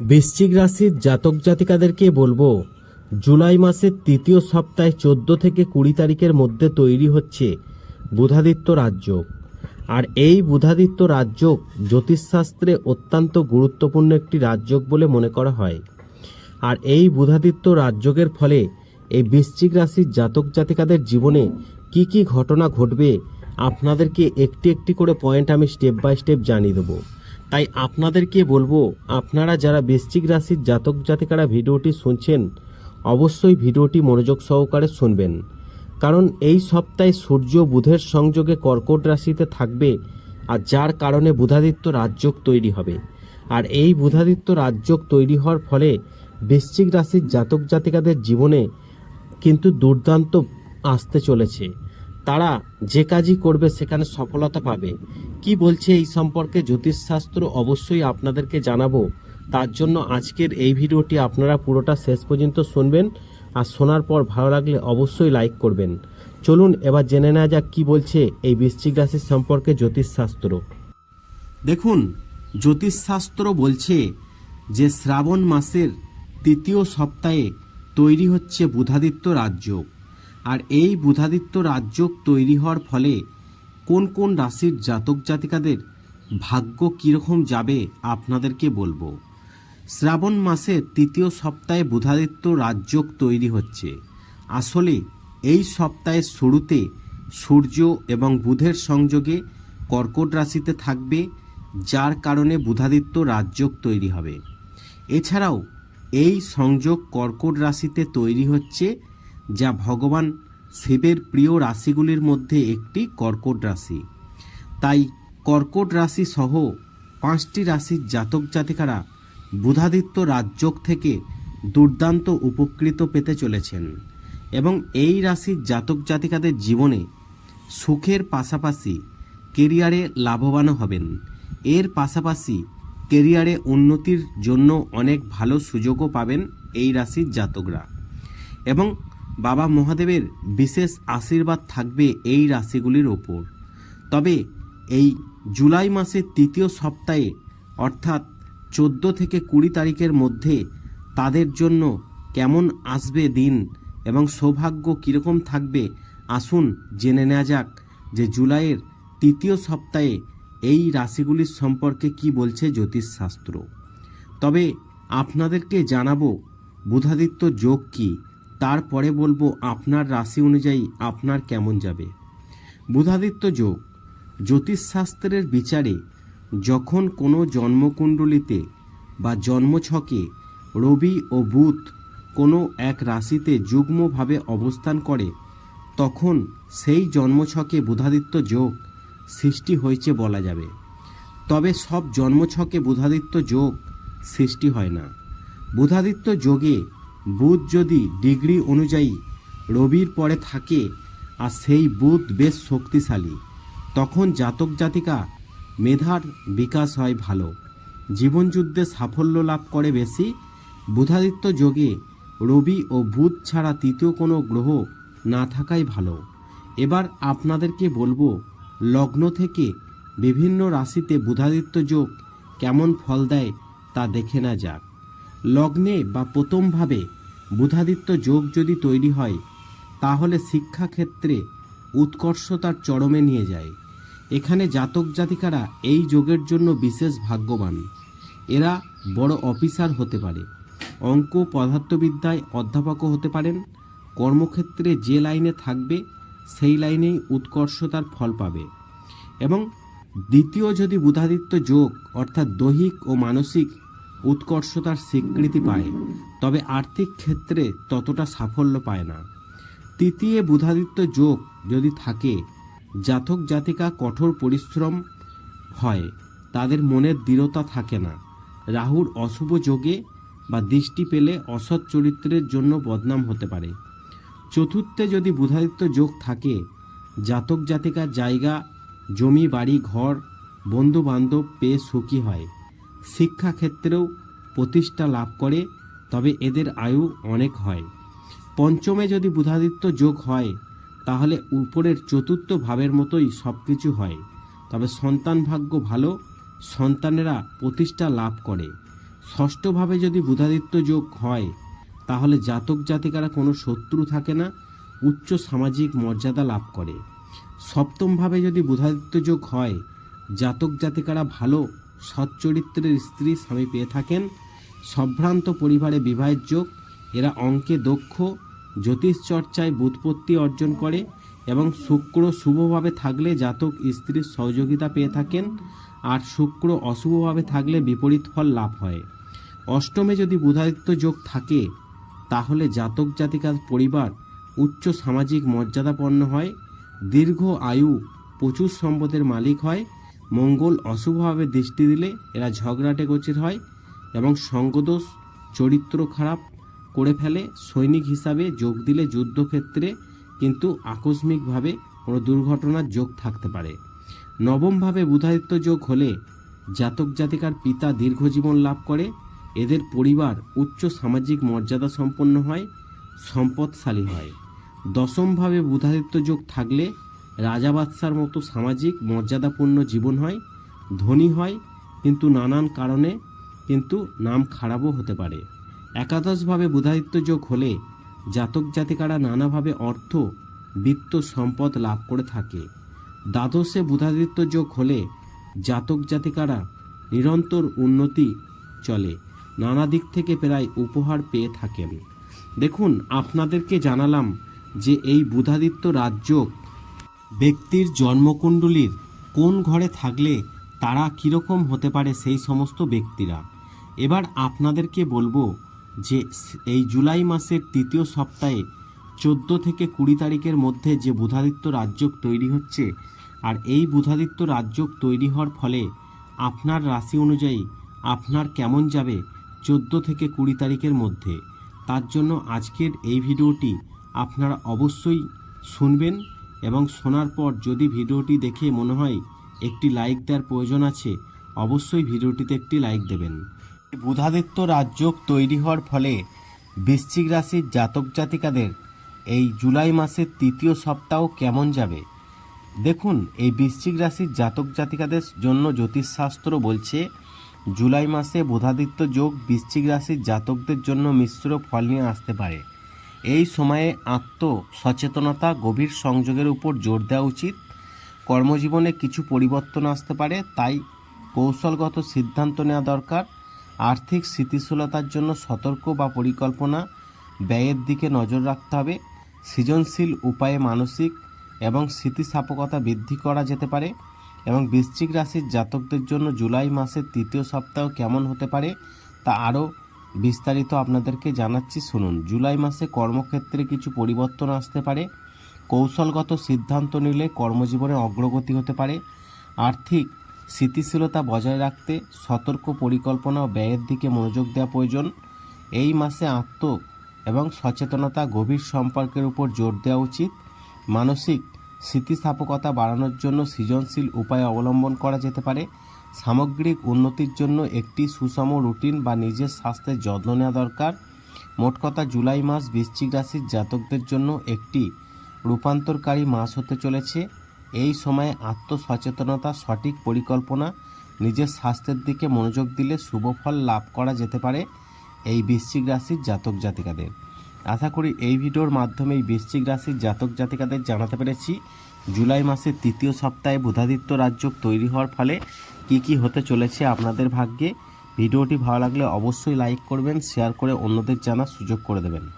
বৃশ্চিক রাশির জাতক জাতিকাদেরকে বলব, জুলাই মাসের তৃতীয় সপ্তাহে চোদ্দ থেকে কুড়ি তারিখের মধ্যে তৈরি হচ্ছে বুধাদিত্য রাজযোগ। আর এই বুধাদিত্য রাজযোগ জ্যোতিষশাস্ত্রে অত্যন্ত গুরুত্বপূর্ণ একটি রাজযোগ বলে মনে করা হয়। আর এই বুধাদিত্য রাজযোগের ফলে এই বৃশ্চিক রাশির জাতক জাতিকাদের জীবনে কি কি ঘটনা ঘটবে, আপনাদেরকে একটি একটি করে পয়েন্ট আমি স্টেপ বাই স্টেপ জানিয়ে দেবো। তাই আপনাদেরকে বলব, আপনারা যারা বৃশ্চিক রাশির জাতক জাতিকারা ভিডিওটি শুনছেন, অবশ্যই ভিডিওটি মনোযোগ সহকারে শুনবেন। কারণ এই সপ্তাহে সূর্য বুধের সংযোগে কর্কট রাশিতে থাকবে, আর যার কারণে বুধাদিত্য রাজযোগ তৈরি হবে। আর এই বুধাদিত্য রাজযোগ তৈরি হওয়ার ফলে বৃশ্চিক রাশির জাতক জাতিকাদের জীবনে কিন্তু দুর্দান্ত আসতে চলেছে। তারা যে কাজই করবে সেখানে সফলতা পাবে। কি বলছে এই সম্পর্কে জ্যোতিষশাস্ত্র অবশ্যই আপনাদেরকে জানাব। তার জন্য আজকের এই ভিডিওটি আপনারা পুরোটা শেষ পর্যন্ত শুনবেন। আর শোনার পর ভালো লাগলে অবশ্যই লাইক করবেন। চলুন এবার জেনে নেওয়া যাক কি বলছে এই বৃশ্চিক রাশির সম্পর্কে জ্যোতিষশাস্ত্র। দেখুন, জ্যোতিষশাস্ত্র বলছে যে শ্রাবণ মাসের তৃতীয় সপ্তাহে তৈরি হচ্ছে বুধাদিত্য রাজযোগ। আর এই বুধাদিত্য রাজযোগ তৈরি হওয়ার ফলে কোন কোন রাশির জাতক জাতিকাদের ভাগ্য কীরকম যাবে আপনাদেরকে বলব। শ্রাবণ মাসের তৃতীয় সপ্তাহে বুধাদিত্য রাজযোগ তৈরি হচ্ছে। আসলে এই সপ্তাহের শুরুতে সূর্য এবং বুধের সংযোগে কর্কট রাশিতে থাকবে, যার কারণে বুধাদিত্য রাজযোগ তৈরি হবে। এছাড়াও এই সংযোগ কর্কট রাশিতে তৈরি হচ্ছে যা ভগবান শিবের প্রিয় রাশিগুলির মধ্যে একটি কর্কট রাশি। তাই কর্কট রাশি সহ পাঁচটি রাশির জাতক জাতিকারা বুধাদিত্য রাজযোগ থেকে দুর্দান্ত উপকৃত পেতে চলেছেন এবং এই রাশির জাতক জাতিকাদের জীবনে সুখের পাশাপাশি কেরিয়ারে লাভবানও হবেন। এর পাশাপাশি কেরিয়ারে উন্নতির জন্য অনেক ভালো সুযোগও পাবেন এই রাশির জাতকরা। এবং বাবা মহাদেবের বিশেষ আশীর্বাদ থাকবে এই রাশিগুলির ওপর। তবে এই জুলাই মাসের তৃতীয় সপ্তাহে, অর্থাৎ চোদ্দ থেকে কুড়ি তারিখের মধ্যে, তাদের জন্য কেমন আসবে দিন এবং সৌভাগ্য কীরকম থাকবে, আসুন জেনে নেওয়া যাক যে জুলাইয়ের তৃতীয় সপ্তাহে এই রাশিগুলির সম্পর্কে কি বলছে জ্যোতিষশাস্ত্র। তবে আপনাদেরকে জানাব, বুধাদিত্য যোগ কি? তারপরে বলব আপনার রাশি অনুযায়ী আপনার কেমন যাবে। বুধাদিত্য যোগ, জ্যোতিষশাস্ত্রের বিচারে যখন কোনো জন্মকুণ্ডলিতে বা জন্মছকে রবি ও বুধ কোনো এক রাশিতে যুগ্মভাবে অবস্থান করে, তখন সেই জন্মছকে বুধাদিত্য যোগ সৃষ্টি হয়েছে বলা যাবে। তবে সব জন্মছকে বুধাদিত্য যোগ সৃষ্টি হয় না। বুধাদিত্য যোগে বুধ যদি ডিগ্রি অনুযায়ী রবির পরে থাকে আর সেই বুধ বেশ শক্তিশালী, তখন জাতক জাতিকা মেধার বিকাশ হয় ভালো। জীবনযুদ্ধে সাফল্য লাভ করে বেশি। বুধাদিত্য যোগে রবি ও বুধ ছাড়া তৃতীয় কোনো গ্রহ না থাকাই ভালো। এবার আপনাদেরকে বলব, লগ্ন থেকে বিভিন্ন রাশিতে বুধাদিত্য যোগ কেমন ফল দেয় তা দেখে না যাক। লগ্নে বা প্রথমভাবে বুধাদিত্য যোগ যদি তৈরি হয়, তাহলে শিক্ষাক্ষেত্রে উৎকর্ষতার চরমে নিয়ে যায়। এখানে জাতক জাতিকারা এই যোগের জন্য বিশেষ ভাগ্যবান। এরা বড় অফিসার হতে পারে, অঙ্ক পদার্থবিদ্যায় অধ্যাপকও হতে পারেন, কর্মক্ষেত্রে যে লাইনে থাকবে, সেই লাইনেই উৎকর্ষতার ফল পাবে। এবং দ্বিতীয় যদি বুধাদিত্য যোগ, অর্থাৎ দৈহিক ও মানসিক উৎকর্ষতার স্বীকৃতি পায়, তবে আর্থিক ক্ষেত্রে ততটা সাফল্য পায় না। তৃতীয় বুধাদিত্য যোগ যদি থাকে, জাতক জাতিকা কঠোর পরিশ্রম হয়, তাদের মনের দৃঢ়তা থাকে না। রাহুর অশুভ যোগে বা দৃষ্টি পেলে অসৎ চরিত্রের জন্য বদনাম হতে পারে। চতুর্থে যদি বুধাদিত্য যোগ থাকে, জাতক জাতিকার জায়গা, জমি, বাড়ি, ঘর বন্ধু বান্ধব পেয়ে সুখী হয়। শিক্ষাক্ষেত্রেও প্রতিষ্ঠা লাভ করে, তবে এদের আয়ু অনেক হয়। পঞ্চমে যদি বুধাদিত্য যোগ হয়, তাহলে উপরের চতুর্থ ভাবের মতোই সব কিছু হয়। তবে সন্তান ভাগ্য ভালো, সন্তানেরা প্রতিষ্ঠা লাভ করে। ষষ্ঠভাবে যদি বুধাদিত্য যোগ হয়, তাহলে জাতক জাতিকারা কোনো শত্রু থাকে না, উচ্চ সামাজিক মর্যাদা লাভ করে। সপ্তমভাবে যদি বুধাদিত্য যোগ হয়, জাতক জাতিকারা ভালো সচ্চরিত্রের স্ত্রী স্বামী পেয়ে থাকেন। সম্ভ্রান্ত পরিবারে বিবাহের যোগ, এরা অঙ্কে দক্ষ, জ্যোতিষ চর্চায় বুৎপত্তি অর্জন করে এবং শুক্র শুভভাবে থাকলে জাতক স্ত্রীর সহযোগিতা পেয়ে থাকেন আর শুক্র অশুভভাবে থাকলে বিপরীত ফল লাভ হয়। অষ্টমে যদি বুধাদিত্য যোগ থাকে, তাহলে জাতক জাতিকার পরিবার উচ্চ সামাজিক মর্যাদাপন্ন হয়, দীর্ঘ আয়ু, প্রচুর সম্পদের মালিক হয় মঙ্গল অশুভভাবে দৃষ্টি দিলে এরা ঝগড়াটে গোচির হয় এবং সঙ্গদোষ, চরিত্র খারাপ করে ফেলে। সৈনিক হিসাবে যোগ দিলে যুদ্ধক্ষেত্রে কিন্তু আকস্মিকভাবে কোনো দুর্ঘটনার যোগ থাকতে পারে। নবমভাবে বুধাদিত্য যোগ হলে জাতক জাতিকার পিতা দীর্ঘজীবন লাভ করে। এদের পরিবার উচ্চ সামাজিক মর্যাদা সম্পন্ন হয়, সম্পদশালী হয়। দশমভাবে বুধাদিত্য যোগ থাকলে রাজা বাদশার মতো সামাজিক, মর্যাদাপূর্ণ জীবন হয়, ধনী হয়, কিন্তু নানান কারণে কিন্তু নাম খারাপও হতে পারে। একাদশভাবে বুধাদিত্য যোগ হলে জাতক জাতিকারা নানাভাবে অর্থ, বিত্ত সম্পদ লাভ করে থাকে। দ্বাদশে বুধাদিত্য যোগ হলে জাতক জাতিকারা নিরন্তর উন্নতি চলে, নানা দিক থেকে প্রায় উপহার পেয়ে থাকেন। দেখুন, আপনাদেরকে জানালাম যে এই বুধাদিত্য রাজযোগ ব্যক্তির জন্মকুণ্ডলীর কোন ঘরে থাকলে তারা কীরকম হতে পারে সেই সমস্ত ব্যক্তিরা। এবার আপনাদেরকে বলব যে এই জুলাই মাসের তৃতীয় সপ্তাহে চোদ্দ থেকে কুড়ি তারিখের মধ্যে যে বুধাদিত্য রাজযোগ তৈরি হচ্ছে আর এই বুধাদিত্য রাজযোগ তৈরি হওয়ার ফলে আপনার রাশি অনুযায়ী আপনার কেমন যাবে চোদ্দ থেকে কুড়ি তারিখের মধ্যে। তার জন্য আজকের এই ভিডিওটি আপনারা অবশ্যই শুনবেন এবং শোনার পর যদি ভিডিওটি দেখে মনে হয় একটি লাইক দেওয়ার প্রয়োজন আছে, অবশ্যই ভিডিওটিতে একটি লাইক দেবেন। বুধাদিত্য রাজযোগ তৈরি হওয়ার ফলে বৃশ্চিক রাশির জাতক জাতিকাদের এই জুলাই মাসের তৃতীয় সপ্তাহ কেমন যাবে? দেখুন, এই বৃশ্চিক রাশির জাতক জাতিকাদের জন্য জ্যোতিষশাস্ত্র বলছে, জুলাই মাসে বুধাদিত্য যোগ বৃশ্চিক রাশির জাতকদের জন্য মিশ্র ফল নিয়ে আসতে পারে। এই সময়ে আত্ম সচেতনতা গভীর সংযোগের উপর জোর দেওয়া উচিত। কর্মজীবনে কিছু পরিবর্তন আসতে পারে, তাই কৌশলগত সিদ্ধান্ত নেওয়া দরকার। আর্থিক স্থিতিশীলতার জন্য সতর্ক বা পরিকল্পনা, ব্যয়ের দিকে নজর রাখতে হবে। সৃজনশীল উপায়ে মানসিক এবং স্থিতিস্থাপকতা বৃদ্ধি করা যেতে পারে এবং বৃশ্চিক রাশির জাতকদের জন্য জুলাই মাসের তৃতীয় সপ্তাহ কেমন হতে পারে তা আরও বিস্তারিত আপনাদেরকে জানাচ্ছি, শুনুন। জুলাই মাসে কর্মক্ষেত্রে কিছু পরিবর্তন আসতে পারে। কৌশলগত সিদ্ধান্ত নিলে কর্মজীবনে অগ্রগতি হতে পারে। আর্থিক স্থিতিশীলতা বজায় রাখতে সতর্ক পরিকল্পনা ও ব্যয়ের দিকে মনোযোগ দেওয়া প্রয়োজন। এই মাসে আত্ম এবং সচেতনতা গভীর সম্পর্কের উপর জোর দেওয়া উচিত। মানসিক স্থিতিস্থাপকতা বাড়ানোর জন্য সৃজনশীল উপায় অবলম্বন করা যেতে পারে। সামগ্রিক উন্নতির জন্য একটি সুষম রুটিন বা নিজের স্বাস্থ্যের যত্ন নেওয়া দরকার। মোট কথা, জুলাই মাস বৃশ্চিক রাশির জাতকদের জন্য একটি রূপান্তরকারী মাস হতে চলেছে। এই সময়ে আত্মসচেতনতা সঠিক পরিকল্পনা, নিজের স্বাস্থ্যের দিকে মনোযোগ দিলে শুভ ফল লাভ করা যেতে পারে এই বৃশ্চিক রাশির জাতক জাতিকাদের। আশা করি এই ভিডিওর মাধ্যমে এই বৃশ্চিক রাশির জাতক জাতিকাদের জানাতে পেরেছি। জুলাই মাসের তৃতীয় সপ্তাহে বুধাদিত্য রাজ্য তৈরি হওয়ার ফলে কি কি হতে চলেছে আপনাদের ভাগ্যে? ভিডিওটি ভালো লাগলে অবশ্যই লাইক করবেন শেয়ার করে অন্যদের জানার সুযোগ করে দেবেন।